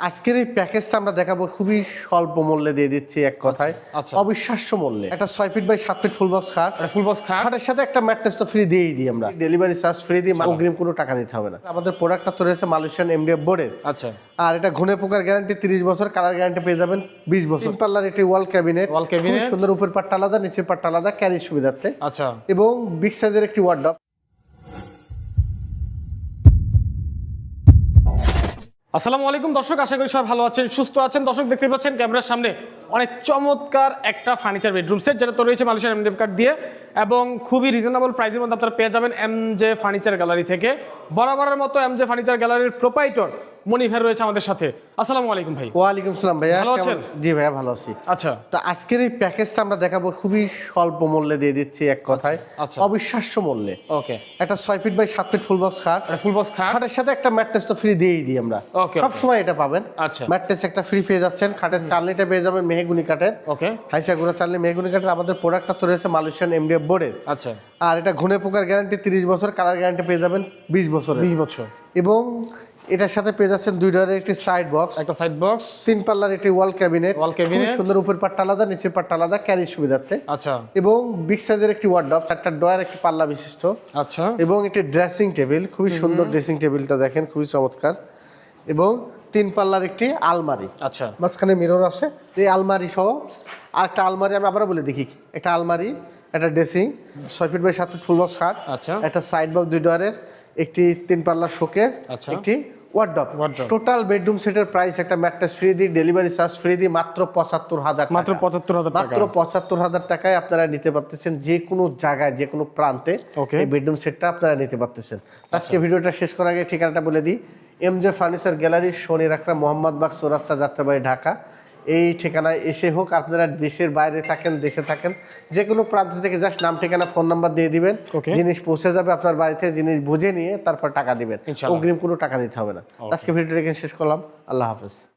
আজকের এই প্যাকেজটা আমরা দেখাবো খুবই স্বল্প মূল্যে দিয়ে দিচ্ছি এক কথায়। আচ্ছা। অবিশ্বাস্য মূল্যে। একটা ছয় ফিট বাই সাত ফিট ফুল বক্স খাট। ফুল বক্স খাট। খাটের সাথে একটা ম্যাট্রেস তো ফ্রি দিয়েই দিই আমরা। ডেলিভারি চার্জ ফ্রি দিই অগ্রিম কোনো টাকা দিতে হবে না। আমাদের প্রোডাক্টটা তো রয়েছে মালয়েশিয়ান এমডিএফ বোর্ডের আচ্ছা। আর এটা ঘুনে পোকার গ্যারান্টি তিরিশ বছর কালার গ্যারান্টি পেয়ে যাবেন বিশ বছর। তিন পাল্লার একটি ওয়াল ক্যাবিনেট Wall cabinet। সুন্দর উপর পাটটা আলাদা নিচের পাটটা আলাদা ক্যারির সুবিধার্থে। আচ্ছা। এবং বিগ সাইজের একটি ওয়ার্ডপ আসসালামু আলাইকুম, দর্শক, আশা করি সবাই ভালো আছেন, সুস্থ আছেন। দর্শক, দেখতে পাচ্ছেন ক্যামেরার সামনে অনেক চমৎকার একটা ফার্নিচার বেডরুম সেট যেটা তৈরি হয়েছে মালয়েশিয়ার এমডিএফ কার্ড দিয়ে এবং খুবই রিজনেবল প্রাইসের মধ্যে আপনারা পেয়ে যাবেন এম জে ফার্নিচার গ্যালারি থেকে। বরাবরের মতো এম জে ফার্নিচার গ্যালারির প্রোপাইটর মনিভাই রয়েছে আমাদের সাথে। আসসালামু আলাইকুম ভাই। ওয়ালাইকুম সালাম ভাইয়া ভালো আছেন? জি ভাইয়া ভালো আছি। আচ্ছা। তো আজকের এই প্যাকেজটা আমরা দেখাবো খুবই স্বল্প মূল্যে দিয়ে দিচ্ছি এক কথায়। আচ্ছা। অবিশ্বাস্য মূল্যে। ওকে। একটা ছয় ফিট বাই সাত ফিট ফুল বক্স খাট। ফুল বক্স খাট। খাটের সাথে একটা ম্যাট্রেস তো ফ্রি দিয়েই দিই আমরা। সব সময় এটা পাবেন। আচ্ছা। ম্যাট্রেস একটা ফ্রি পেয়ে যাচ্ছেন। খাটের চালনিটা পেয়ে যাবেন মেহগুনি কাঠের। ওকে। হাইসা গুঁড়া চালনি মেহগুনি কাঠের আমাদের প্রোডাক্টটা তো রয়েছে মালয়েশিয়ান এমডিএফ বোর্ডের আচ্ছা। আর এটা ঘুনে পোকার গ্যারান্টি তিরিশ বছর কালার গ্যারান্টি পেয়ে যাবেন বিশ বছরের। বিশ বছর। এবং এটার সাথে পেয়ে যাচ্ছেন দুই ডোরের একটি সাইড বক্স একটা সাইড বক্স তিন পাল্লার একটি ওয়াল ক্যাবিনেট Wall cabinet। সুন্দর উপর পাটটা আলাদা নিচের পাটটা আলাদা ক্যারির সুবিধার্থে। আচ্ছা। এবং বিগ সাইজের একটি ওয়ার্ডরপ চারটা ডয়ার একটি পাল্লা বিশিষ্ট। আচ্ছা। এবং একটি ড্রেসিং টেবিল খুবই সুন্দর ড্রেসিং টেবিলটা দেখেন খুবই চমৎকার। এবং তিন পাল্লার একটি আলমারি। আচ্ছা। মাঝখানে মিরর আছে। এই আলমারি সহ আর একটা আলমারি আমি আবারও বলে দেখি। একটা আলমারি একটা ড্রেসিং ছয় ফিট বাই সাত ফিট ফুল বক্স খাট আচ্ছা। একটা সাইড বক্স দুই ডয়ারের একটি তিন পাল্লার শোকেস আচ্ছা। একটি Wardrobe। টোটাল বেডরুম সেটের প্রাইস একটা ম্যাট্রেস ফ্রি দিই ডেলিভারি চার্জ ফ্রি দিই মাত্র পঁচাত্তর হাজার মাত্র পঁচাত্তর হাজার মাত্র পঁচাত্তর হাজার টাকায় আপনারা নিতে পারতেছেন যে কোনো জায়গায় যে কোনো প্রান্তে. এই বেডরুম সেটটা আপনারা নিতে পারতেছেন। আজকে ভিডিওটা শেষ করার আগে ঠিকানাটা বলে দিই। এম জে ফার্নিচার গ্যালারি শনির রাখরা মোহাম্মদ বাগ চৌরাস্তা যাত্রাবাড়ি ঢাকা। এই ঠিকানায় এসে হোক আপনারা দেশের বাইরে থাকেন দেশে থাকেন যে কোনো প্রান্ত থেকে জাস্ট নাম ঠিকানা ফোন নাম্বার দিয়ে দিবেন. জিনিস পৌঁছে যাবে আপনার বাড়িতে জিনিস বুঝে নিয়ে তারপর টাকা দিবেন। অগ্রিম কোনো টাকা দিতে হবে না। আজকে ভিডিওটা এখানে শেষ করলাম। আল্লাহ হাফেজ।